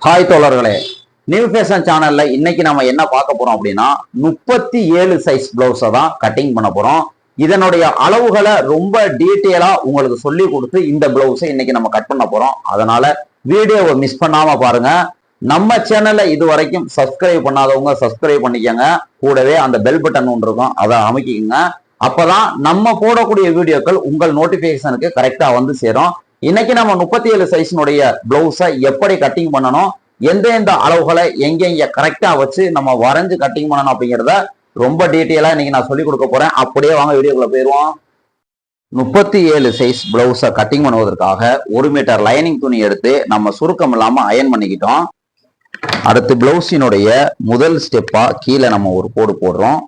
Hi தோழர்களே new fashion சேனல்ல இன்னைக்கு நம்ம என்ன பார்க்க போறோம் அப்படின்னா முப்பத்தி ஏழு சைஸ் பிளவுஸை தான் கட்டிங் பண்ண போறோம். இதனுடைய அளவுகளை ரொம்ப டீட்டெயிலா உங்களுக்கு சொல்லி கொடுத்து இந்த பிளவுஸை இன்னைக்கு நம்ம கட் பண்ண போறோம். அதனால வீடியோவை மிஸ் பண்ணாம பாருங்க. நம்ம சேனல்ல இது வரைக்கும் சப்ஸ்கிரைப் பண்ணாதவங்க சப்ஸ்கிரைப் பண்ணிக்கோங்க. கூடவே அந்த பெல் பட்டன் ஒன்று இருக்கும் அதை அமைக்கிக்கங்க. அப்பதான் நம்ம போடக்கூடிய வீடியோக்கள் உங்கள் நோட்டிபிகேஷனுக்கு கரெக்டா வந்து சேரும். இன்னைக்கு நம்ம முப்பத்தி ஏழு சைஸினுடைய பிளவுஸை எப்படி கட்டிங் பண்ணணும்? எந்தெந்த அளவுகளை எங்கெங்க கரெக்டாக கரெக்டா வச்சு நம்ம வரைஞ்சு கட்டிங் பண்ணணும் அப்படிங்கிறத ரொம்ப டீட்டெயிலா இன்னைக்கு நான் சொல்லி கொடுக்க போறேன். அப்படியே வாங்க வீடியோக்குள்ள போயிடுவோம். முப்பத்தி ஏழு சைஸ் பிளவுஸை கட்டிங் பண்ணுவதற்காக ஒரு மீட்டர் லைனிங் துணி எடுத்து நம்ம சுருக்கம் இல்லாம அயன் பண்ணிக்கிட்டோம். அடுத்து பிளவுஸினுடைய முதல் ஸ்டெப்பா கீழே நம்ம ஒரு கோடு போடுறோம்.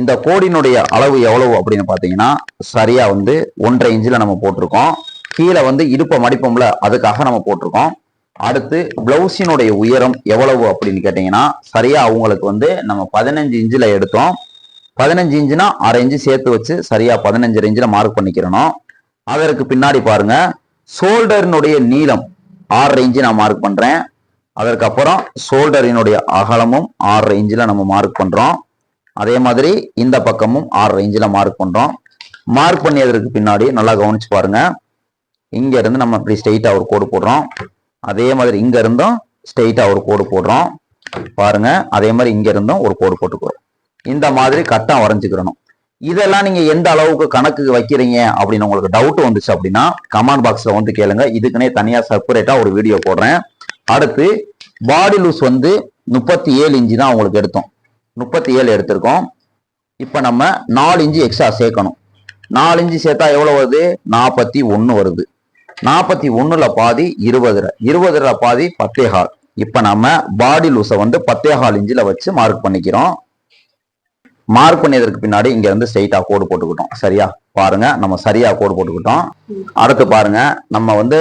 இந்த கோடினுடைய அளவு எவ்வளவு அப்படின்னு பார்த்தீங்கன்னா சரியா வந்து ஒன்றரை இன்ச்சில் நம்ம போட்டிருக்கோம். கீழே வந்து இடுப்பை மடிப்போம்ல அதுக்காக நம்ம போட்டிருக்கோம். அடுத்து பிளவுஸினுடைய உயரம் எவ்வளவு அப்படின்னு கேட்டீங்கன்னா சரியா அவங்களுக்கு வந்து நம்ம பதினஞ்சு இன்ச்சில் எடுத்தோம். பதினஞ்சு இன்ச்சுனா அரை இன்ச்சு சேர்த்து வச்சு சரியா பதினஞ்சு இன்ச்சில் மார்க் பண்ணிக்கிறணும். அதற்கு பின்னாடி பாருங்க ஷோல்டரினுடைய நீளம் ஆறரை இன்ச்சு நான் மார்க் பண்றேன். அதற்கப்புறம் ஷோல்டரினுடைய அகலமும் ஆறரை இன்ச்சில் நம்ம மார்க் பண்றோம். அதே மாதிரி இந்த பக்கமும் ஆறரை இன்ச்சில் மார்க் பண்றோம். மார்க் பண்ணியதற்கு பின்னாடி நல்லா கவனிச்சு பாருங்க. இங்க இருந்து நம்ம இப்படி ஸ்ட்ரெயிட்டா ஒரு கோடு போடுறோம். அதே மாதிரி இங்க இருந்தும் ஸ்ட்ரெயிட்டா ஒரு கோடு போடுறோம். பாருங்க அதே மாதிரி இங்க இருந்தும் ஒரு கோடு போட்டுக்கிறோம். இந்த மாதிரி கட்டம் வரைஞ்சுக்கிறணும். இதெல்லாம் நீங்க எந்த அளவுக்கு கணக்கு வைக்கிறீங்க அப்படின்னு உங்களுக்கு டவுட் வந்துச்சு அப்படின்னா கமெண்ட் பாக்ஸ்ல வந்து கேளுங்க. இதுக்குன்னே தனியா செப்பரேட்டா ஒரு வீடியோ போடுறேன். அடுத்து பாடி லூஸ் வந்து முப்பத்தி ஏழு இன்ச்சு தான் உங்களுக்கு எடுத்தோம். முப்பத்தி ஏழு எடுத்திருக்கோம். இப்போ நம்ம நாலு இன்ச்சு எக்ஸ்ட்ரா சேர்க்கணும். நாலு இன்ச்சு சேர்த்தா எவ்வளோ வருது? நாற்பத்தி ஒன்று வருது. நாற்பத்தி ஒண்ணுல பாதி இருபதுல. இருபதுல பாதி பத்தே ஹால் இப்ப நம்ம பாடி லூஸை வந்து பத்தே ஹால் இன்ச்சில் வச்சு மார்க் பண்ணிக்கிறோம். மார்க் பண்ணியதற்கு பின்னாடி இங்க இருந்து ஸ்ட்ரைட்டா கோடு போட்டுக்கிட்டோம். சரியா? பாருங்க நம்ம சரியா கோடு போட்டுக்கிட்டோம். அடுத்து பாருங்க நம்ம வந்து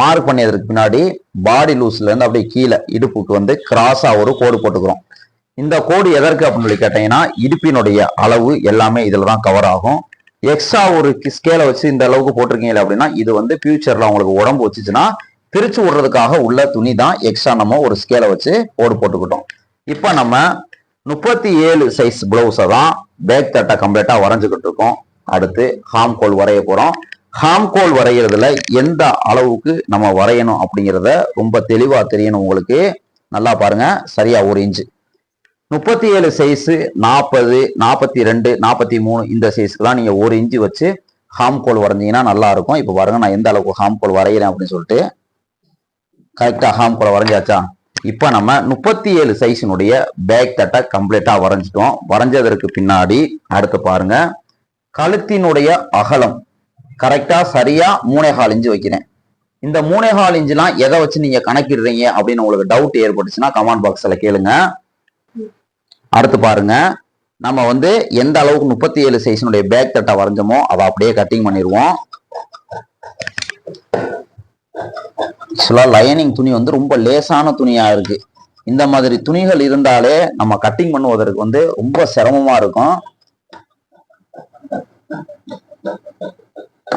மார்க் பண்ணியதற்கு பின்னாடி பாடி லூஸ்ல இருந்து அப்படியே கீழே இடுப்புக்கு வந்து கிராஸா ஒரு கோடு போட்டுக்கிறோம். இந்த கோடு எதற்கு அப்படின்னு சொல்லி கேட்டீங்கன்னா இடுப்பினுடைய அளவு எல்லாமே இதுல தான் கவர் ஆகும். எக்ஸ்ட்ரா ஒரு ஸ்கேலை வச்சு இந்த அளவுக்கு போட்டிருக்கீங்க அப்படின்னா இது வந்து ஃபியூச்சர்ல உங்களுக்கு உடம்பு வச்சுச்சுன்னா பிரிச்சு விடுறதுக்காக உள்ள துணி தான் எக்ஸ்ட்ரா நம்ம ஒரு ஸ்கேலை வச்சு போடு போட்டுக்கிட்டோம். இப்போ நம்ம முப்பத்தி ஏழு சைஸ் பிளவுஸை தான் பேக் தட்டை கம்ப்ளீட்டாக வரைஞ்சிக்கிட்டு இருக்கோம். அடுத்து ஹாம் கோல் வரைய போகிறோம் ஹாம் கோல் வரைகிறதுல எந்த அளவுக்கு நம்ம வரையணும் அப்படிங்கிறத ரொம்ப தெளிவாக தெரியணும் உங்களுக்கு. நல்லா பாருங்க. சரியாக ஒரு இன்ச்சு முப்பத்தி ஏழு சைஸு நாற்பது நாற்பத்தி ரெண்டு நாற்பத்தி மூணு இந்த சைஸ்க்குலாம் நீங்கள் ஒரு இன்ச்சு வச்சு ஹாம் கோல் வரைஞ்சீங்கன்னா நல்லா இருக்கும் இப்போ பாருங்க நான் எந்த அளவுக்கு ஹாம்கோல் வரைகிறேன் அப்படின்னு சொல்லிட்டு கரெக்டாக ஹாம் கோலை வரைஞ்சாச்சா? இப்போ நம்ம முப்பத்தி ஏழு சைஸினுடைய பேக் தட்டை கம்ப்ளீட்டாக வரைஞ்சிட்டோம். வரைஞ்சதற்கு பின்னாடி அடுத்து பாருங்க கழுத்தினுடைய அகலம் கரெக்டாக சரியாக மூணே கால் இன்ச்சு வைக்கிறேன். இந்த மூணே கால் இன்ச்சுலாம் எதை வச்சு நீங்கள் கணக்கிடுறீங்க அப்படின்னு உங்களுக்கு டவுட் ஏற்பட்டுச்சுன்னா கமெண்ட் பாக்ஸில் கேளுங்க. அடுத்து பாருங்க. நம்ம வந்து எந்த அளவுக்கு முப்பத்தி ஏழு சைஸினுடைய பேக் தட்டை வரைஞ்சோமோ அதை அப்படியே கட்டிங் பண்ணிடுவோம். ஆக்சுவலாக லைனிங் துணி வந்து ரொம்ப லேசான துணியாக இருக்கு. இந்த மாதிரி துணிகள் இருந்தாலே நம்ம கட்டிங் பண்ணுவதற்கு வந்து ரொம்ப சிரமமாக இருக்கும்.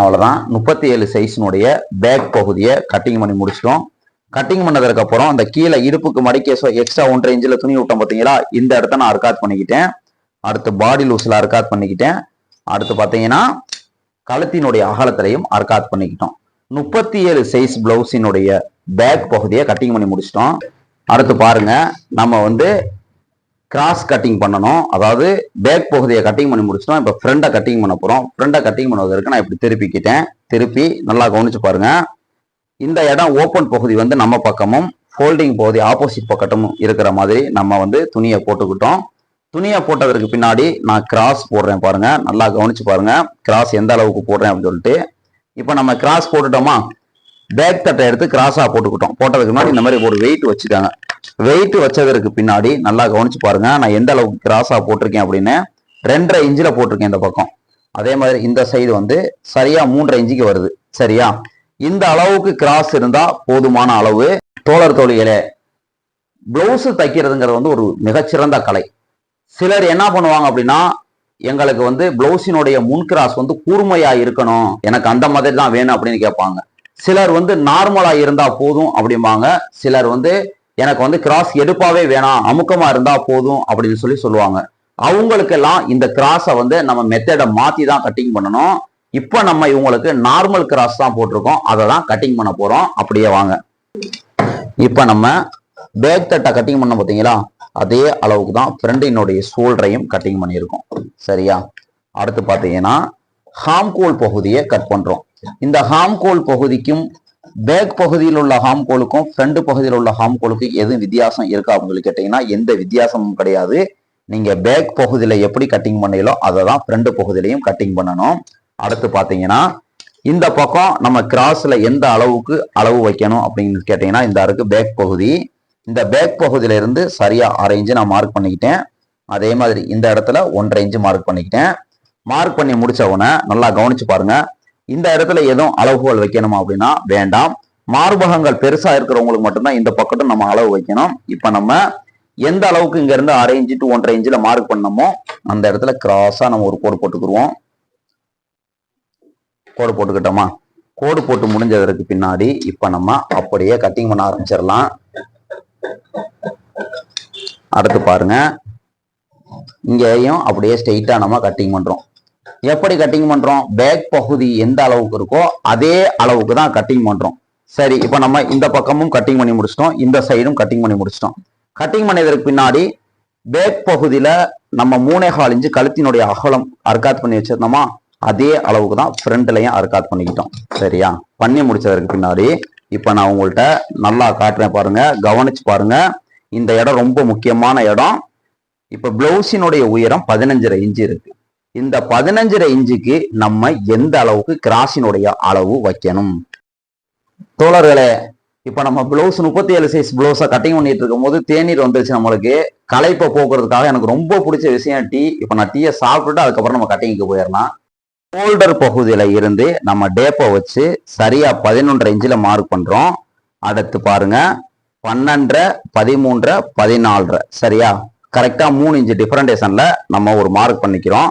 அவ்வளோதான் முப்பத்தி ஏழு சைஸினுடைய பேக் பகுதியை கட்டிங் பண்ணி முடிச்சிட்டோம். கட்டிங் பண்ணதுக்கு அப்புறம் அந்த கீழே இடுப்புக்கு மடிக்க எக்ஸ்ட்ரா ஒன்றரை இன்ச்சில் துணி விட்டோம் பார்த்தீங்களா? இந்த இடத்த நான் அர்க்காத் பண்ணிக்கிட்டேன். அடுத்து பாடி லூஸில் அர்க்காத் பண்ணிக்கிட்டேன். அடுத்து பார்த்தீங்கன்னா கழுத்தினுடைய அகலத்திலையும் அர்க்காத் பண்ணிக்கிட்டோம். முப்பத்தி ஏழு சைஸ் பிளவுஸினுடைய பேக் பகுதியை கட்டிங் பண்ணி முடிச்சிட்டோம். அடுத்து பாருங்க நம்ம வந்து கிராஸ் கட்டிங் பண்ணணும். அதாவது பேக் பகுதியை கட்டிங் பண்ணி முடிச்சிட்டோம். இப்போ ஃப்ரெண்டை கட்டிங் பண்ண போகிறோம் ஃப்ரெண்டை கட்டிங் பண்ணுவதற்கு நான் இப்படி திருப்பிக்கிட்டேன். திருப்பி நல்லா கவனிச்சு பாருங்கள் இந்த இடம் ஓப்பன் பகுதி வந்து நம்ம பக்கமும் ஃபோல்டிங் பகுதி ஆப்போசிட் பக்கமும் இருக்கிற மாதிரி நம்ம வந்து துணியை போட்டுக்கிட்டோம். துணியை போட்டதற்கு பின்னாடி நான் கிராஸ் போடுறேன் பாருங்க. நல்லா கவனிச்சு பாருங்க. கிராஸ் எந்த அளவுக்கு போடுறேன் அப்படின்னு சொல்லிட்டு. இப்போ நம்ம கிராஸ் போட்டுட்டோமா? பேக் தட்டை எடுத்து கிராஸாக போட்டுக்கிட்டோம். போட்டதுக்கு முன்னாடி இந்த மாதிரி ஒரு வெயிட் வச்சுக்காங்க வெயிட் வச்சதற்கு பின்னாடி நல்லா கவனிச்சு பாருங்க. நான் எந்த அளவுக்கு கிராஸாக போட்டிருக்கேன் அப்படின்னு ரெண்டரை இன்ச்சில் போட்டிருக்கேன் இந்த பக்கம். அதே மாதிரி இந்த சைடு வந்து சரியா மூன்றரை இன்ச்சுக்கு வருது. சரியா? இந்த அளவுக்கு கிராஸ் இருந்தால் போதுமான அளவு தோழர் தோழிகளே. ப்ளவுஸு தைக்கிறதுங்கிறது வந்து ஒரு மிகச்சிறந்த கலை. சிலர் என்ன பண்ணுவாங்க அப்படின்னா எங்களுக்கு வந்து பிளவுஸினுடைய முன் கிராஸ் வந்து கூர்மையாக இருக்கணும். எனக்கு அந்த மாதிரி தான் வேணும் அப்படின்னு கேட்பாங்க. சிலர் வந்து நார்மலாக இருந்தால் போதும் அப்படிம்பாங்க. சிலர் வந்து எனக்கு வந்து கிராஸ் எடுப்பாவே வேணாம் அமுக்கமாக இருந்தால் போதும் அப்படின்னு சொல்லி சொல்லுவாங்க. அவங்களுக்கெல்லாம் இந்த கிராஸை வந்து நம்ம மெத்தடை மாற்றி தான் கட்டிங் பண்ணணும். இப்போ நம்ம இவங்களுக்கு நார்மல் கிராஸ் தான் போட்டிருக்கோம். அதை தான் கட்டிங் பண்ண போறோம். அப்படியே வாங்க. இப்போ நம்ம பேக் தட்டை கட்டிங் பண்ண பார்த்தீங்களா? அதே அளவுக்கு தான் ஃப்ரெண்டினுடைய சோல்டரையும் கட்டிங் பண்ணியிருக்கோம். சரியா? அடுத்து பார்த்தீங்கன்னா ஹாம்கோல் பகுதியை கட் பண்றோம். இந்த ஹாம்கோல் பகுதிக்கும் பேக் பகுதியில் உள்ள ஹாம்கோலுக்கும் ஃப்ரண்ட் பகுதியில் உள்ள ஹாம்கோலுக்கும் எதுவும் வித்தியாசம் இருக்கா அப்படின்னு சொல்லி கேட்டீங்கன்னா எந்த வித்தியாசமும் கிடையாது. நீங்க பேக் பகுதியில எப்படி கட்டிங் பண்ணீங்களோ அதை தான் ஃப்ரண்ட் பகுதியிலையும் கட்டிங் பண்ணணும். அடுத்து பாத்தீங்கன்னா இந்த பக்கம் நம்ம கிராஸ்ல எந்த அளவுக்கு அளவு வைக்கணும் அப்படின்னு கேட்டீங்கன்னா இந்த அருக்கு பேக் பகுதி. இந்த பேக் பகுதியில இருந்து சரியா அரை இன்ச்சு நான் மார்க் பண்ணிக்கிட்டேன். அதே மாதிரி இந்த இடத்துல ஒன்றரை இன்ச்சு மார்க் பண்ணிக்கிட்டேன். மார்க் பண்ணி முடிச்ச உடனே நல்லா கவனிச்சு பாருங்க. இந்த இடத்துல எதுவும் அளவுகோல் வைக்கணுமா அப்படின்னா வேண்டாம். மார்பகங்கள் பெருசா இருக்கிறவங்களுக்கு மட்டும்தான் இந்த பக்கத்தும் நம்ம அளவு வைக்கணும். இப்ப நம்ம எந்த அளவுக்கு இங்க இருந்து அரை இன்ச்சு டு ஒன்றரை இன்ச்சுல மார்க் பண்ணமோ அந்த இடத்துல கிராஸா நம்ம ஒரு கோடு போட்டுக்குருவோம். கோடு போட்டுக்கிட்டோமா? கோடு போட்டு முடிஞ்சதற்கு பின்னாடி இப்ப நம்ம அப்படியே கட்டிங் பண்ண ஆரம்பிச்சிடலாம். அடுத்து பாருங்க. இங்கேயும் அப்படியே ஸ்ட்ரெயிட்டா நம்ம கட்டிங் பண்றோம். எப்படி கட்டிங் பண்றோம்? பேக் பகுதி எந்த அளவுக்கு இருக்கோ அதே அளவுக்கு தான் கட்டிங் பண்றோம். சரி இப்போ நம்ம இந்த பக்கமும் கட்டிங் பண்ணி முடிச்சிட்டோம். இந்த சைடும் கட்டிங் பண்ணி முடிச்சிட்டோம். கட்டிங் பண்ணதற்கு பின்னாடி பேக் பகுதியில நம்ம மூணே கால் இன்ச்சு கழுத்தினுடைய அகலம் அர்க்காத் பண்ணி வச்சிருந்தோமா? அதே அளவுக்கு தான் ஃப்ரண்ட்லையும் அர்க்காத் பண்ணிக்கிட்டோம். சரியா? பண்ணி முடிச்சதற்கு பின்னாடி இப்போ நான் உங்கள்கிட்ட நல்லா காட்டுறேன் பாருங்க கவனிச்சு பாருங்க. இந்த இடம் ரொம்ப முக்கியமான இடம். இப்போ பிளவுஸினுடைய உயரம் பதினஞ்சரை இன்ச்சு இருக்கு. இந்த பதினஞ்சரை இன்ச்சுக்கு நம்ம எந்த அளவுக்கு கிராஸினுடைய அளவு வைக்கணும்? தோழர்களே இப்போ நம்ம பிளவுஸ் முப்பத்தி ஏழு சைஸ் பிளவுஸை கட்டிங் பண்ணிட்டு இருக்கும் போது தேநீர் வந்துருச்சு நம்மளுக்கு. களைப்பை போக்குறதுக்காக எனக்கு ரொம்ப பிடிச்ச விஷயம் டீ. இப்போ நான் டீயை சாப்பிட்டுட்டு அதுக்கப்புறம் நம்ம கட்டிங்க்கு போயிடலாம். ஷோல்டர் பகுதியில் இருந்து நம்ம டேப்பை வச்சு சரியாக பதினொன்றரை இன்ச்சில் மார்க் பண்ணுறோம் அடுத்து பாருங்க பன்னெண்டரை பதிமூன்றரை பதினாலரை. சரியா? கரெக்டாக மூணு இன்ச்சு டிஃபரண்டேஷனில் நம்ம ஒரு மார்க் பண்ணிக்கிறோம்.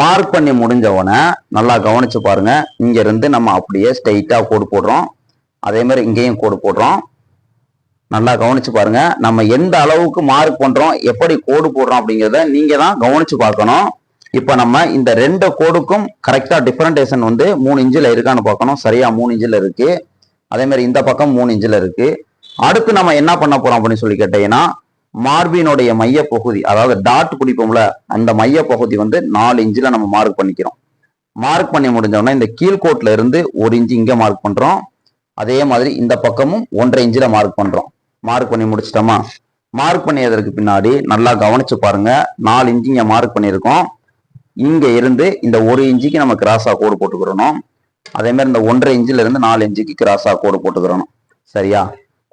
மார்க் பண்ணி முடிஞ்சவொடனே நல்லா கவனிச்சு பாருங்கள் இங்கேருந்து நம்ம அப்படியே ஸ்ட்ரைட்டாக கோடு போடுறோம். அதே மாதிரி இங்கேயும் கோடு போடுறோம். நல்லா கவனிச்சு பாருங்கள் நம்ம எந்த அளவுக்கு மார்க் பண்ணுறோம் எப்படி கோடு போடுறோம் அப்படிங்கிறத நீங்கள் தான் கவனித்து பார்க்கணும். இப்போ நம்ம இந்த ரெண்டு கோடுக்கும் கரெக்டாக டிஃபரண்டேஷன் வந்து மூணு இன்ச்சில் இருக்கான்னு பார்க்கணும். சரியாக மூணு இன்ச்சில் இருக்குது அதேமாதிரி இந்த பக்கம் மூணு இன்ச்சில் இருக்குது அடுத்து நம்ம என்ன பண்ண போகிறோம் அப்படின்னு சொல்லி கேட்டீங்கன்னா மார்பினுடைய மைய பகுதி அதாவது டாட் பிடிப்போம்ல அந்த மைய பகுதி வந்து நாலு இன்ச்சில் நம்ம மார்க் பண்ணிக்கிறோம். மார்க் பண்ணி முடிஞ்சோடனே இந்த கீழ்கோட்டில் இருந்து ஒரு இன்ச்சு இங்கே மார்க் பண்ணுறோம் அதே மாதிரி இந்த பக்கமும் ஒன்றரை இன்ச்சில் மார்க் பண்ணுறோம் மார்க் பண்ணி முடிச்சிட்டோமா? மார்க் பண்ணியதற்கு பின்னாடி நல்லா கவனிச்சு பாருங்க. நாலு இன்ச்சு இங்கே மார்க் பண்ணியிருக்கோம். இங்கே இருந்து இந்த ஒரு இன்ச்சுக்கு நம்ம கிராஸாக கோடு போட்டுக்கிறணும். அதே மாதிரி இந்த ஒன்றரை இன்ச்சில இருந்து நாலு இன்ச்சுக்கு கிராஸாக கோடு போட்டுக்கிறணும். சரியா?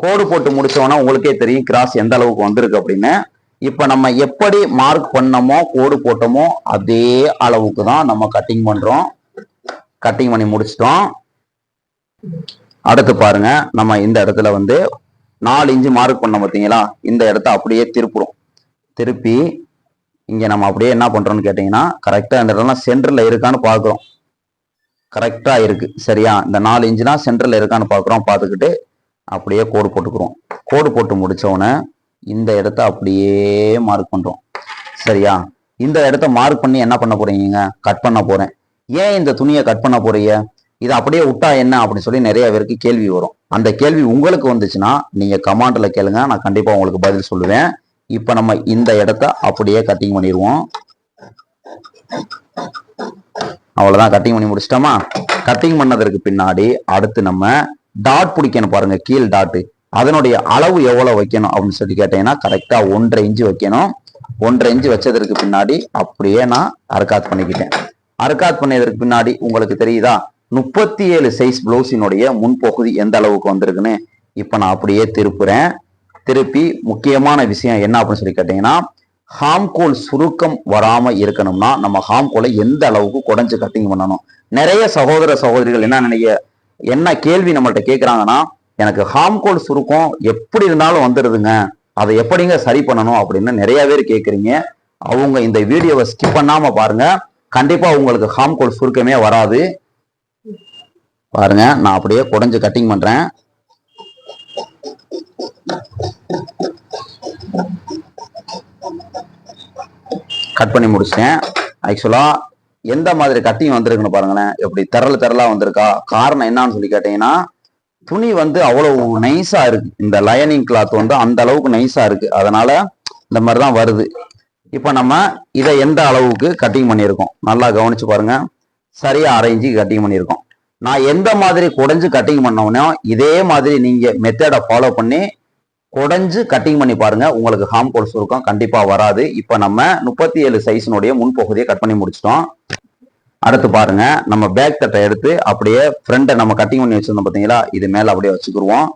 கோடு போட்டு முடிச்சோன்னா உங்களுக்கே தெரியும் கிராஸ் எந்த அளவுக்கு வந்திருக்கு அப்படின்னு. இப்போ நம்ம எப்படி மார்க் பண்ணமோ கோடு போட்டோமோ அதே அளவுக்கு தான் நம்ம கட்டிங் பண்ணுறோம் கட்டிங் பண்ணி முடிச்சிட்டோம். அடுத்து பாருங்க நம்ம இந்த இடத்துல வந்து நாலு இன்ச்சு மார்க் பண்ணோம் பார்த்தீங்களா இந்த இடத்த அப்படியே திருப்புறோம். திருப்பி இங்கே நம்ம அப்படியே என்ன பண்ணுறோன்னு கேட்டிங்கன்னா கரெக்டாக இந்த இடம்லாம் சென்டரில் இருக்கான்னு பார்க்குறோம். கரெக்டாக இருக்கு. சரியா? இந்த நாலு இன்ச்சுனா சென்டரில் இருக்கான்னு பார்க்குறோம். பார்த்துக்கிட்டு அப்படியே கோடு போட்டுக்கிறோம். கோடு போட்டு முடிச்ச இந்த இடத்த அப்படியே மார்க் பண்ணுறோம் சரியா? இந்த இடத்த மார்க் பண்ணி என்ன பண்ண போறீங்க? கட் பண்ண போகிறேன் ஏன் இந்த துணியை கட் பண்ண போறீங்க? இதை அப்படியே விட்டா என்ன? அப்படின்னு சொல்லி நிறைய பேருக்கு கேள்வி வரும். அந்த கேள்வி உங்களுக்கு வந்துச்சுன்னா நீங்கள் கமாண்டில் கேளுங்க. நான் கண்டிப்பாக உங்களுக்கு பதில் சொல்லுவேன். இப்போ நம்ம இந்த இடத்த அப்படியே கட்டிங் பண்ணிடுவோம். அவ்வளோதான் கட்டிங் பண்ணி முடிச்சிட்டோமா? கட்டிங் பண்ணதற்கு பின்னாடி அடுத்து நம்ம டாட் பிடிக்கணும் பாருங்க கீழ் டாட்டு அதனுடைய அளவு எவ்வளோ வைக்கணும் அப்படின்னு சொல்லி கேட்டீங்கன்னா கரெக்டாக ஒன்றரை இன்ச்சு வைக்கணும். ஒன்றரை இன்ச்சு வச்சதற்கு பின்னாடி அப்படியே நான் அர்க்காத் பண்ணிக்கிட்டேன். அர்க்காத் பண்ணதற்கு பின்னாடி உங்களுக்கு தெரியுதா? முப்பத்தி ஏழு சைஸ் பிளவுஸினுடைய முன்பகுதி எந்த அளவுக்கு வந்திருக்குன்னு? இப்போ நான் அப்படியே திருப்புறேன். திருப்பி முக்கியமான விஷயம் என்ன அப்படின்னு சொல்லி கேட்டீங்கன்னா ஹாம்கோல் சுருக்கம் வராமல் இருக்கணும்னா நம்ம ஹாம்கோலை எந்த அளவுக்கு குடஞ்சு கட்டிங் பண்ணணும்? நிறைய சகோதர சகோதரிகள் என்ன நினைக்க என்ன கேள்வி நம்மள்ட்ட கேட்குறாங்கன்னா எனக்கு ஹாம்கோல் சுருக்கம் எப்படி இருந்தாலும் வந்துடுதுங்க அதை எப்படிங்க சரி பண்ணணும் அப்படின்னு நிறைய பேர் கேட்குறீங்க அவங்க இந்த வீடியோவை ஸ்கிப் பண்ணாம பாருங்க. கண்டிப்பா உங்களுக்கு ஹாம்கோல் சுருக்கமே வராது. பாருங்க நான் அப்படியே குடஞ்சு கட்டிங் பண்றேன். கட் பண்ணி முடிச்சிட்டேன். ஆக்சுவலாக எந்த மாதிரி கட்டிங் வந்திருக்குன்னு பாருங்களேன். எப்படி தரல் தரலாக வந்திருக்கா? காரணம் என்னான்னு சொல்லி கேட்டீங்கன்னா துணி வந்து அவ்வளோ நைஸாக இருக்கு. இந்த லைனிங் கிளாத் வந்து அந்த அளவுக்கு நைஸாக இருக்கு. அதனால இந்த மாதிரி தான் வருது. இப்போ நம்ம இதை எந்த அளவுக்கு கட்டிங் பண்ணியிருக்கோம்? நல்லா கவனிச்சு பாருங்க. சரியாக அரைஞ்சி கட்டிங் பண்ணியிருக்கோம். நான் எந்த மாதிரி குடைஞ்சு கட்டிங் பண்ணவனோ இதே மாதிரி நீங்கள் மெத்தடை ஃபாலோ பண்ணி குடஞ்சு கட்டிங் பண்ணி பாருங்க. உங்களுக்கு ஹார்ம் கோல்ஸ் இருக்கும். கண்டிப்பா வராது. இப்போ நம்ம முப்பத்தி ஏழு சைஸினுடைய முன்பகுதியை கட் பண்ணி முடிச்சிட்டோம். அடுத்து பாருங்க. நம்ம பேக் தட்டை எடுத்து அப்படியே ஃப்ரண்ட்டை நம்ம கட்டிங் பண்ணி வச்சிருந்தோம் பார்த்தீங்களா இது மேல அப்படியே வச்சுக்கிருவோம்.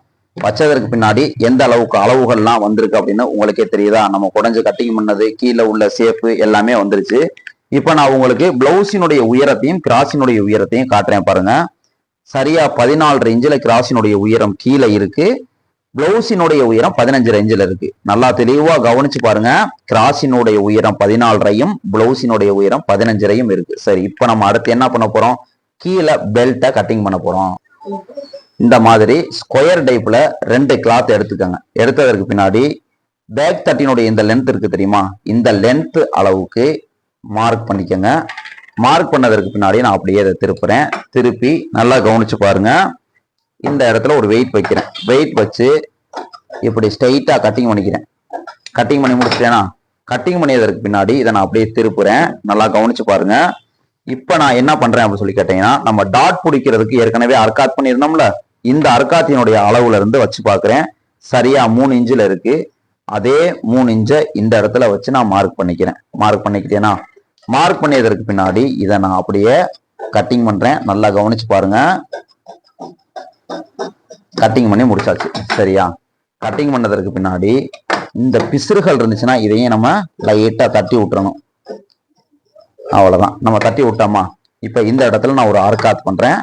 வச்சதற்கு பின்னாடி எந்த அளவுக்கு அளவுகள்லாம் வந்திருக்கு அப்படின்னு உங்களுக்கே தெரியுதா? நம்ம குடஞ்சு கட்டிங் பண்ணது கீழே உள்ள சேப்பு எல்லாமே வந்துருச்சு. இப்போ நான் உங்களுக்கு பிளவுஸினுடைய உயரத்தையும் கிராஸினுடைய உயரத்தையும் காட்டுறேன் பாருங்க. சரியா பதினாலு இன்ச்சில் கிராஸினுடைய உயரம் கீழே இருக்கு. பிளவுஸினுடைய உயரம் பதினஞ்சு ரேஞ்சில் இருக்கு. நல்லா தெளிவா கவனிச்சு பாருங்க. கிராஸினுடைய உயரம் பதினாலரையும் பிளவுஸினுடைய உயரம் பதினஞ்சரையும் இருக்கு. சரி இப்போ நம்ம அடுத்து என்ன பண்ண போறோம்? கீழே பெல்ட்டை கட்டிங் பண்ண போறோம். இந்த மாதிரி ஸ்கொயர் டைப்ல ரெண்டு கிளாத் எடுத்துக்கோங்க. எடுத்ததற்கு பின்னாடி பேக் தட்டினுடைய இந்த லென்த் இருக்கு தெரியுமா? இந்த லென்த் அளவுக்கு மார்க் பண்ணிக்கோங்க. மார்க் பண்ணதற்கு பின்னாடி நான் அப்படியே இதை திருப்புறேன். திருப்பி நல்லா கவனிச்சு பாருங்க. இந்த இடத்துல ஒரு வெயிட் வைக்கிறேன். வெயிட் வச்சு இப்படி ஸ்ட்ரைட்டாக கட்டிங் பண்ணிக்கிறேன். கட்டிங் பண்ணி முடிச்சிட்டேனா? கட்டிங் பண்ணியதற்கு பின்னாடி இதை நான் அப்படியே திருப்புறேன். நல்லா கவனிச்சு பாருங்க. இப்போ நான் என்ன பண்ணுறேன் அப்படின்னு சொல்லி கேட்டீங்கன்னா நம்ம டாட் பிடிக்கிறதுக்கு ஏற்கனவே அர்க்காத் பண்ணியிருந்தோம்ல. இந்த அர்க்காத்தினுடைய அளவுல இருந்து வச்சு பார்க்குறேன். சரியா மூணு இன்ச்சில் இருக்கு. அதே மூணு இன்ச்சை இந்த இடத்துல வச்சு நான் மார்க் பண்ணிக்கிறேன். மார்க் பண்ணிக்கிட்டேனா? மார்க் பண்ணியதற்கு பின்னாடி இதை நான் அப்படியே கட்டிங் பண்ணுறேன் நல்லா கவனிச்சு பாருங்க. கட்டிங் பண்ணி முடிச்சாச்சு. சரியா? கட்டிங் பண்ணதற்கு பின்னாடி இந்த பிசுறுகள் இருந்துச்சுன்னா இதையும் நம்ம லைட்டா தட்டி விட்டுறணும். அவ்வளவுதான். நம்ம தட்டி விட்டோமா? இப்ப இந்த இடத்துல நான் ஒரு ஆர்காத் பண்றேன்.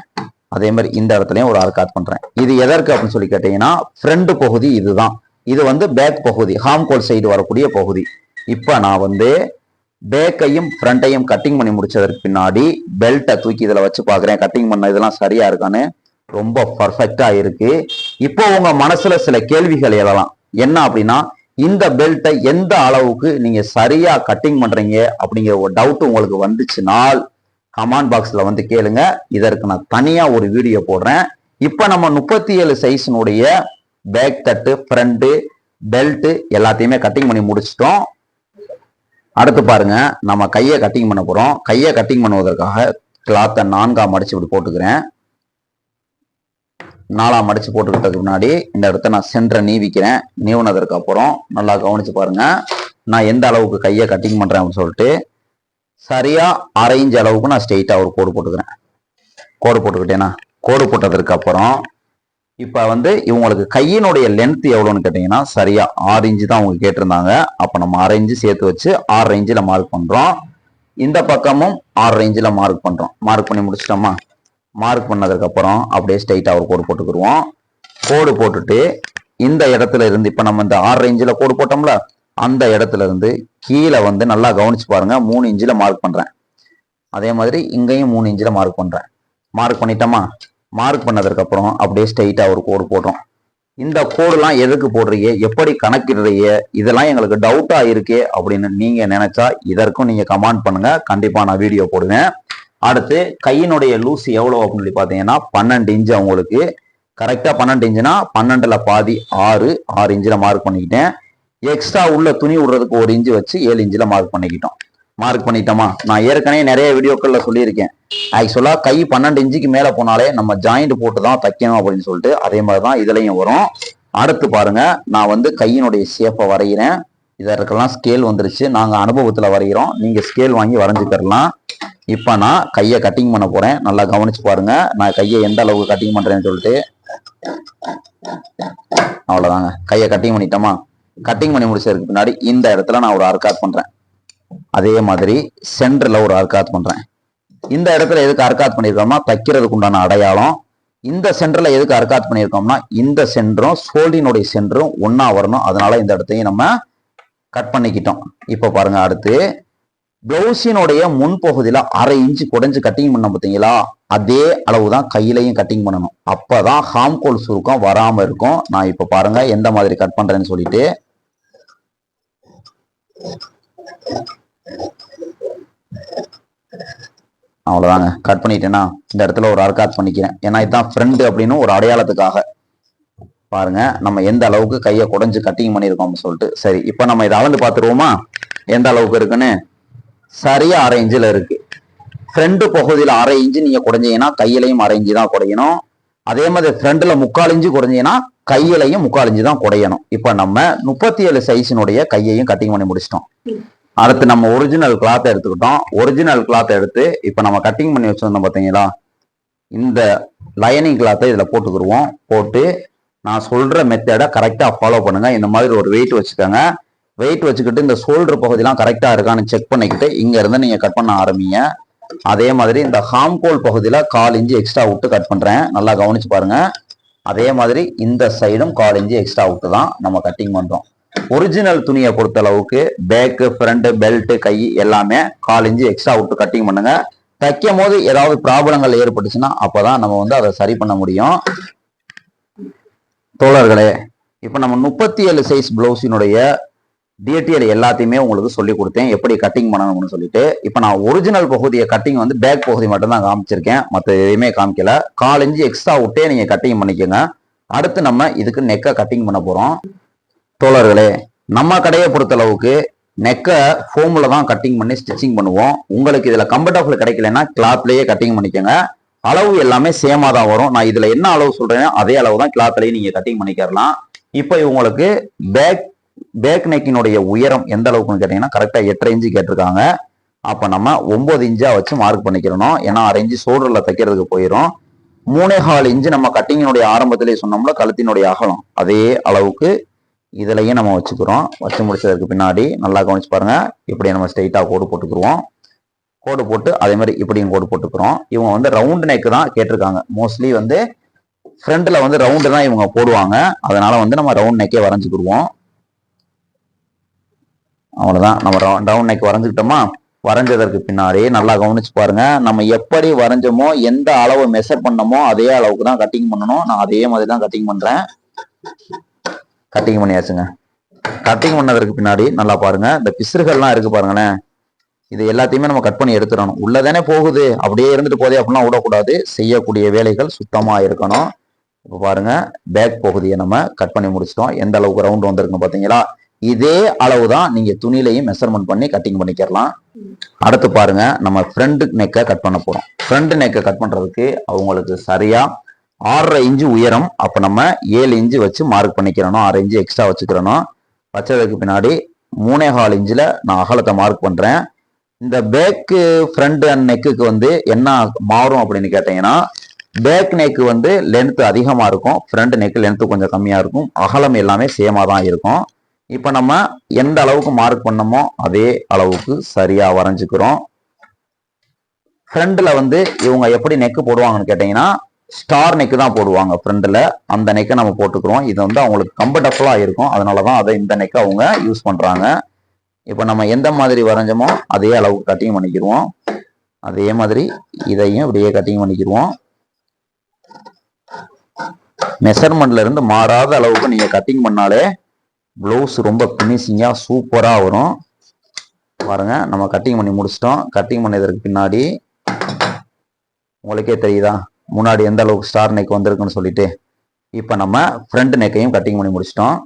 அதே மாதிரி இந்த இடத்துலயும் ஒரு ஆர்காத் பண்றேன். இது எதற்கு அப்படின்னு சொல்லி கேட்டிங்கன்னா ஃப்ரண்ட் பகுதி இதுதான். இது வந்து பேக் பகுதி ஹாம்கோல் சைடு வரக்கூடிய பகுதி. இப்ப நான் வந்து பேக்கையும் ஃப்ரண்ட்டையும் கட்டிங் பண்ணி முடிச்சதற்கு பின்னாடி பெல்ட்டை தூக்கி இதுல வச்சு பார்க்குறேன். கட்டிங் பண்ண இதெல்லாம் சரியா இருக்கான்னு. ரொம்ப பர்ஃபெக்டா இருக்கு. இப்போ உங்க மனசுல சில கேள்விகள் எழலாம். என்ன அப்படின்னா இந்த பெல்ட்டை எந்த அளவுக்கு நீங்க சரியா கட்டிங் பண்றீங்க அப்படிங்கிற ஒரு டவுட் உங்களுக்கு வந்துச்சுனால் கமெண்ட் பாக்ஸ்ல வந்து கேளுங்க. இதற்கு நான் தனியா ஒரு வீடியோ போடுறேன். இப்போ நம்ம முப்பத்தி ஏழு சைஸினுடைய பேக் தட்டு ஃப்ரண்ட்டு பெல்ட்டு எல்லாத்தையுமே கட்டிங் பண்ணி முடிச்சிட்டோம். அடுத்து பாருங்க நம்ம கையை கட்டிங் பண்ண போறோம். கையை கட்டிங் பண்ணுவதற்காக கிளாத்தை நான்கா மடிச்சு இப்படி போட்டுக்கிறேன். நாலாம் மடிச்சு போட்டுக்கிட்டதுக்கு முன்னாடி இந்த இடத்த நான் சென்டரை நீவிக்கிறேன். நீவுனதற்கு அப்புறம் நல்லா கவனிச்சு பாருங்க. நான் எந்த அளவுக்கு கையை கட்டிங் பண்றேன் அப்படின்னு சொல்லிட்டு சரியா அரை அளவுக்கு நான் ஸ்ட்ரெயிட்டா ஒரு கோடு போட்டுக்கிறேன். கோடு போட்டுக்கிட்டேனா? கோடு போட்டதற்கு அப்புறம் இப்ப வந்து இவங்களுக்கு கையினுடைய லென்த் எவ்வளோன்னு கேட்டீங்கன்னா சரியா ஆறு இன்ச்சு தான் அவங்க கேட்டிருந்தாங்க. அப்ப நம்ம அரை இன்ச்சு சேர்த்து வச்சு ஆறு இன்ச்சில் மார்க் பண்றோம். இந்த பக்கமும் ஆறு இன்ச்சில் மார்க் பண்றோம். மார்க் பண்ணி முடிச்சிட்டோமா? மார்க் பண்ணதுக்கப்புறம் அப்படியே ஸ்ட்ரைட்டாக ஒரு கோடு போட்டுக்கிருவோம். கோடு போட்டுட்டு இந்த இடத்துல இருந்து இப்போ நம்ம இந்த ஆறு இன்ச்சில் கோடு போட்டோம்ல அந்த இடத்துல இருந்து கீழே வந்து நல்லா கவனிச்சு பாருங்க மூணு இன்ச்சில் மார்க் பண்ணுறேன் அதே மாதிரி இங்கேயும் மூணு இன்ச்சில் மார்க் பண்ணுறேன் மார்க் பண்ணிட்டோமா? மார்க் பண்ணதுக்கப்புறம் அப்படியே ஸ்ட்ரைட்டாக ஒரு கோடு போடுறோம். இந்த கோடுலாம் எதுக்கு போடுறீங்க? எப்படி கணக்கிடுறீங்க இதெல்லாம் எங்களுக்கு டவுட்டாக இருக்கே அப்படின்னு நீங்கள் நினச்சா இதற்கும் நீங்கள் கமெண்ட் பண்ணுங்கள் கண்டிப்பாக நான் வீடியோ போடுவேன். அடுத்து கையினுடைய லூஸ் எவ்வளவு அப்படின்னு சொல்லி பாத்தீங்கன்னா பன்னெண்டு இன்ச்சு அவங்களுக்கு. கரெக்டா பன்னெண்டு இன்ச்சுனா பன்னெண்டுல பாதி ஆறு ஆறு இன்ச்சில் மார்க் பண்ணிக்கிட்டேன். எக்ஸ்ட்ரா உள்ள துணி விடுறதுக்கு ஒரு இன்ச்சு வச்சு ஏழு இன்ச்சில் மார்க் பண்ணிக்கிட்டோம். மார்க் பண்ணிட்டோமா? நான் ஏற்கனவே நிறைய வீடியோக்களில் சொல்லியிருக்கேன். ஆக்சுவலாக கை பன்னெண்டு இன்ச்சுக்கு மேலே போனாலே நம்ம ஜாயிண்ட் போட்டு தான் தைக்கணும் அப்படின்னு சொல்லிட்டு அதே மாதிரி தான் இதுலையும் வரும். அடுத்து பாருங்க நான் வந்து கையினுடைய ஷேப்பை வரைகிறேன். இதற்கெல்லாம் ஸ்கேல் வந்துருச்சு. நாங்கள் அனுபவத்தில் வரைகிறோம் நீங்கள் ஸ்கேல் வாங்கி வரைஞ்சி தரலாம். இப்போ நான் கையை கட்டிங் பண்ண போகிறேன் நல்லா கவனிச்சு பாருங்க. நான் கையை எந்த அளவுக்கு கட்டிங் பண்ணுறேன்னு சொல்லிட்டு. அவ்வளோதாங்க கையை கட்டிங் பண்ணிட்டோமா? கட்டிங் பண்ணி முடிச்சதுக்கு பின்னாடி இந்த இடத்துல நான் ஒரு அர்க்காத் பண்ணுறேன் அதே மாதிரி சென்டரில் ஒரு அர்க்காத் பண்ணுறேன் இந்த இடத்துல எதுக்கு அர்க்காத் பண்ணியிருக்கோம்னா தைக்கிறதுக்கு உண்டான அடையாளம். இந்த சென்டரில் எதுக்கு அர்க்காத் பண்ணியிருக்கோம்னா இந்த சென்டரும் சோல்டினுடைய சென்டரும் ஒன்றா வரணும். அதனால இந்த இடத்தையும் நம்ம கட் பண்ணிக்கிட்டோம். இப்போ பாருங்க அடுத்து பிளவுஸினுடைய முன்பகுதியில் அரை இன்ச்சு குடைஞ்சு கட்டிங் பண்ண பார்த்தீங்களா? அதே அளவு தான் கையிலையும் கட்டிங் பண்ணணும். அப்போ தான் ஹாம்கோல் சுருக்கம் வராமல் இருக்கும். நான் இப்போ பாருங்க எந்த மாதிரி கட் பண்ணுறேன்னு சொல்லிட்டு. அவ்வளோதாங்க கட் பண்ணிட்டேன்னா இந்த இடத்துல ஒரு அர்க்காத் பண்ணிக்கிறேன். ஏன்னா இதுதான் ஃப்ரெண்டு அப்படின்னு ஒரு அடையாளத்துக்காக. பாருங்க நம்ம எந்த அளவுக்கு கையை குடைஞ்சு கட்டிங் பண்ணியிருக்கோம்னு சொல்லிட்டு. சரி இப்போ நம்ம இதை அளந்து பார்த்துருவோமா? எந்த அளவுக்கு இருக்குன்னு? சரியா அரை இன்ச்சில் இருக்கு. ஃப்ரண்ட் பகுதியில் அரை இன்ச்சு நீங்க குடைஞ்சிங்கன்னா கையிலையும் அரை இன்ச்சு தான் குறையணும் அதே மாதிரி ஃப்ரண்ட்ல முக்கால் இன்ச்சு குறைஞ்சிங்கன்னா கையிலையும் முக்கால் இன்ச்சு தான் குறையணும் இப்போ நம்ம முப்பத்தி ஏழு சைஸினுடைய கையையும் கட்டிங் பண்ணி முடிச்சிட்டோம். அடுத்து நம்ம ஒரிஜினல் கிளாத்தை எடுத்துக்கிட்டோம். ஒரிஜினல் கிளாத்தை எடுத்து இப்போ நம்ம கட்டிங் பண்ணி வச்சிருந்தோம் பார்த்தீங்களா இந்த லைனிங் கிளாத்தை இதில் போட்டுக்கிடுவோம். போட்டு நான் சொல்கிற மெத்தடை கரெக்டாக ஃபாலோ பண்ணுங்கள் இந்த மாதிரி ஒரு வெயிட் வச்சுக்கோங்க. வெயிட் வச்சுக்கிட்டு இந்த ஷோல்டர் பகுதியெலாம் கரெக்டாக இருக்கான்னு செக் பண்ணிக்கிட்டு இங்கேருந்து நீங்கள் கட் பண்ண ஆரம்பிங்க. அதே மாதிரி இந்த ஹாம்கோல் பகுதியில் கால் இஞ்சி எக்ஸ்ட்ரா விட்டு கட் பண்ணுறேன் நல்லா கவனிச்சு பாருங்கள் அதே மாதிரி இந்த சைடும் கால் இஞ்சி எக்ஸ்ட்ரா விட்டு தான் நம்ம கட்டிங் பண்ணுறோம் ஒரிஜினல் துணியை பொறுத்த அளவுக்கு பேக்கு ஃப்ரண்ட்டு பெல்ட்டு கை எல்லாமே கால் இஞ்சி எக்ஸ்ட்ரா விட்டு கட்டிங் பண்ணுங்கள் தைக்கும் போது ஏதாவது ப்ராப்ளங்கள் ஏற்பட்டுச்சுன்னா அப்போ தான் நம்ம வந்து அதை சரி பண்ண முடியும். தோழர்களே இப்போ நம்ம முப்பத்தி ஏழு சைஸ் பிளவுஸினுடைய டிஎட்டிஎல் எல்லாத்தையுமே உங்களுக்கு சொல்லி கொடுத்தேன். எப்படி கட்டிங் பண்ணணும்னு சொல்லிட்டு. இப்போ நான் ஒரிஜினல் பகுதியை கட்டிங் வந்து பேக் பகுதி மட்டும் தான் காமிச்சிருக்கேன். மற்ற எதையுமே காமிக்கல. கால் இன்ச்சு எக்ஸ்ட்ரா விட்டே நீங்கள் கட்டிங் பண்ணிக்கோங்க. அடுத்து நம்ம இதுக்கு நெக்கை கட்டிங் பண்ண போகிறோம் தோழர்களே நம்ம கடையை பொறுத்தளவுக்கு நெக்கை ஃபோமில் தான் கட்டிங் பண்ணி ஸ்டிச்சிங் பண்ணுவோம். உங்களுக்கு இதில் கம்ஃபர்டபுள் கிடைக்கலன்னா கிளாத்லேயே கட்டிங் பண்ணிக்கோங்க. அளவு எல்லாமே சேமா தான் வரும். நான் இதில் என்ன அளவு சொல்கிறேனோ அதே அளவு தான் கிளாத்லயே நீங்கள் கட்டிங் பண்ணிக்கிறலாம் இப்போ இவங்களுக்கு பேக் பேக் நெக்கினுடைய உயரம் எந்த அளவுக்குன்னு கேட்டீங்கன்னா கரெக்டாக எட்டரை இன்ச்சு கேட்டிருக்காங்க. அப்போ நம்ம ஒம்பது இன்ச்சாக வச்சு மார்க் பண்ணிக்கிறணும். ஏன்னா அரை இன்ச்சு ஷோல்டர்ல தைக்கிறதுக்கு போயிடும் மூணே கால் இன்ச்சு நம்ம கட்டிங்கினுடைய ஆரம்பத்திலே சொன்னோம்ல கழுத்தினுடைய அகலம். அதே அளவுக்கு இதுலையும் நம்ம வச்சுக்கிறோம். வச்சு முடிச்சதுக்கு பின்னாடி நல்லா கவனிச்சு பாருங்கள் இப்படி நம்ம ஸ்ட்ரெயிட்டாக கோடு போட்டுக்குருவோம். கோடு போட்டு அதே மாதிரி இப்படியும் கோடு போட்டுக்கிறோம். இவங்க வந்து ரவுண்ட் நெக் தான் கேட்டிருக்காங்க. மோஸ்ட்லி வந்து ஃப்ரண்ட்ல வந்து ரவுண்டு தான் இவங்க போடுவாங்க. அதனால வந்து நம்ம ரவுண்ட் நெக்கே வரைஞ்சுக்கிடுவோம். அவ்வளோதான் நம்ம ரவுண்ட் நெக் வரைஞ்சுக்கிட்டோமா? வரைஞ்சதற்கு பின்னாடி நல்லா கவனிச்சு பாருங்க. நம்ம எப்படி வரைஞ்சோமோ எந்த அளவு மெஷர் பண்ணமோ அதே அளவுக்கு தான் கட்டிங் பண்ணணும். நான் அதே மாதிரி தான் கட்டிங் பண்றேன். கட்டிங் பண்ணியாச்சுங்க. கட்டிங் பண்ணதற்கு பின்னாடி நல்லா பாருங்க. இந்த பிசுறுகள்லாம் இருக்கு பாருங்களேன். இது எல்லாத்தையுமே நம்ம கட் பண்ணி எடுத்துடணும். உள்ளதானே போகுது. அப்படியே இருந்துட்டு போதே அப்படிலாம் விடக்கூடாது. செய்யக்கூடிய வேலைகள் சுத்தமாக இருக்கணும். இப்போ பாருங்க பேக் பகுதியை நம்ம கட் பண்ணி முடிச்சிட்டோம். எந்த அளவுக்கு ரவுண்ட் வந்திருக்கு பார்த்தீங்களா இதே அளவு தான் நீங்கள் துணிலையும் மெஷர்மெண்ட் பண்ணி கட்டிங் பண்ணிக்கிறலாம் அடுத்து பாருங்க நம்ம ஃப்ரண்ட் நெக்கை கட் பண்ண போகிறோம் ஃப்ரண்ட் நெக்கை கட் பண்ணுறதுக்கு அவங்களுக்கு சரியாக ஆறரை இன்ச்சு உயரம் அப்போ நம்ம ஏழு இன்ச்சு வச்சு மார்க் பண்ணிக்கிறணும். ஆறு இன்ச்சு எக்ஸ்ட்ரா வச்சுக்கிறணும். வச்சதுக்கு பின்னாடி மூணே கால் இன்ச்சில் நான் அகலத்தை மார்க் பண்ணுறேன் இந்த பேக்கு ஃப்ரண்ட் அண்ட் நெக்குக்கு வந்து என்ன மாறும் அப்படின்னு கேட்டீங்கன்னா பேக் நெக்கு வந்து லென்த் அதிகமாக இருக்கும். ஃப்ரண்ட் நெக்கு லென்த்து கொஞ்சம் கம்மியாக இருக்கும். அகலம் எல்லாமே சேமாக தான் இருக்கும். இப்போ நம்ம எந்த அளவுக்கு மார்க் பண்ணமோ அதே அளவுக்கு சரியாக வரைஞ்சிக்கிறோம். ஃப்ரண்டில் வந்து இவங்க எப்படி நெக்கு போடுவாங்கன்னு கேட்டிங்கன்னா ஸ்டார் நெக்கு தான் போடுவாங்க ஃப்ரண்டில் அந்த நெக்கை நம்ம போட்டுக்கிறோம். இது வந்து அவங்களுக்கு கம்ஃபர்டபுளாக இருக்கும். அதனால தான் அதை இந்த நெக்கை அவங்க யூஸ் பண்ணுறாங்க இப்போ நம்ம எந்த மாதிரி வரைஞ்சோமோ அதே அளவுக்கு கட்டிங் பண்ணிக்கிடுவோம். அதே மாதிரி இதையும் இப்படியே கட்டிங் பண்ணிக்கிடுவோம். மெஷர்மெண்ட்ல இருந்து மாறாத அளவுக்கு நீங்க கட்டிங் பண்ணாலே ப்ளவுஸ் ரொம்ப ஃபினிஷிங்காக சூப்பராக வரும். பாருங்க நம்ம கட்டிங் பண்ணி முடிச்சிட்டோம். கட்டிங் பண்ணதற்கு பின்னாடி உங்களுக்கே தெரியுதா? முன்னாடி எந்த அளவுக்கு ஸ்டார் நெக் வந்திருக்குன்னு சொல்லிட்டு. இப்போ நம்ம ஃப்ரண்ட் நெக்கையும் கட்டிங் பண்ணி முடிச்சிட்டோம்.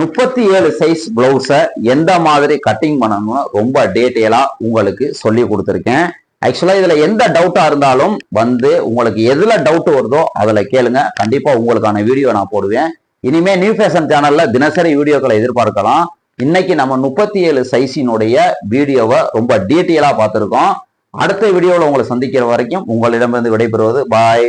முப்பத்தி ஏழு சைஸ் பிளவுஸை எந்த மாதிரி கட்டிங் பண்ணணும்னு ரொம்ப டீட்டெயிலாக உங்களுக்கு சொல்லி கொடுத்துருக்கேன். ஆக்சுவலாக இதில் எந்த டவுட்டாக இருந்தாலும் வந்து உங்களுக்கு எதில் டவுட் வருதோ அதில் கேளுங்க. கண்டிப்பாக உங்களுக்கான வீடியோ நான் போடுவேன். இனிமே நியூ ஃபேஷன் சேனலில் தினசரி வீடியோக்களை எதிர்பார்க்கலாம். இன்னைக்கு நம்ம முப்பத்தி ஏழு சைஸினுடைய வீடியோவை ரொம்ப டீட்டெயிலாக பார்த்துருக்கோம். அடுத்த வீடியோவில் உங்களை சந்திக்கிற வரைக்கும் உங்களிடமிருந்து விடைபெறுவது. பாய்